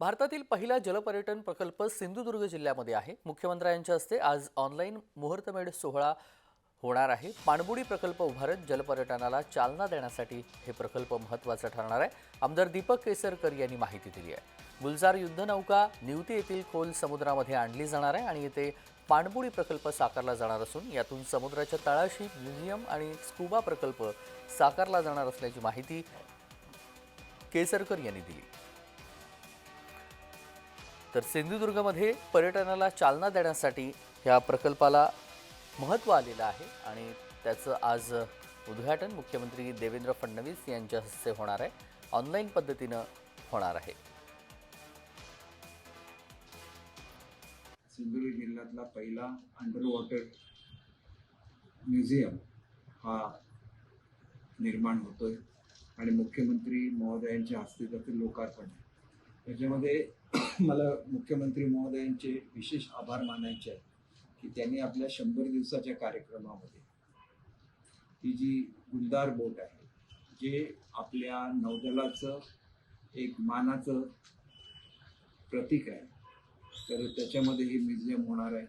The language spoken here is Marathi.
भारतातील पहिला जलपर्यटन प्रकल्प सिंधुदुर्ग जिल्ह्यामध्ये आहे. मुख्यमंत्र्यांच्या हस्ते आज ऑनलाईन मुहूर्तमेढ सोहळा होणार आहे. पाणबुडी प्रकल्प उभारत जलपर्यटनाला चालना देण्यासाठी हे प्रकल्प महत्त्वाचा ठरणार आहे. आमदार दीपक केसरकर यांनी माहिती दिली आहे. गुलजार युद्धनौका निवती येथील खोल समुद्रामध्ये आणली जाणार आहे आणि येथे पाणबुडी प्रकल्प साकारला जाणार असून यातून समुद्राच्या तळाशी म्युझियम आणि स्कुबा प्रकल्प साकारला जाणार असल्याची माहिती केसरकर यांनी दिली. तर सिंधुदुर्गमध्ये पर्यटनाला चालना देण्यासाठी या प्रकल्पाला महत्त्व आलेलं आहे आणि त्याचं आज उद्घाटन मुख्यमंत्री देवेंद्र फडणवीस यांच्या हस्ते होणार आहे. ऑनलाईन पद्धतीनं होणार आहे. सिंधुदुर्ग जिल्ह्यातला पहिला अंडर वॉटर म्युझियम हा निर्माण होतोय आणि मुख्यमंत्री महोदयांच्या हस्ते त्याचं लोकार्पण आहे. त्याच्यामध्ये मला मुख्यमंत्री महोदयांचे विशेष आभार मानायचे आहेत की त्यांनी आपल्या शंभर दिवसाच्या कार्यक्रमामध्ये ती जी गुलदार बोट आहे जे आपल्या नौदलाचं एक मानाचं प्रतीक आहे तर त्याच्यामध्ये हे म्युझियम होणार आहे.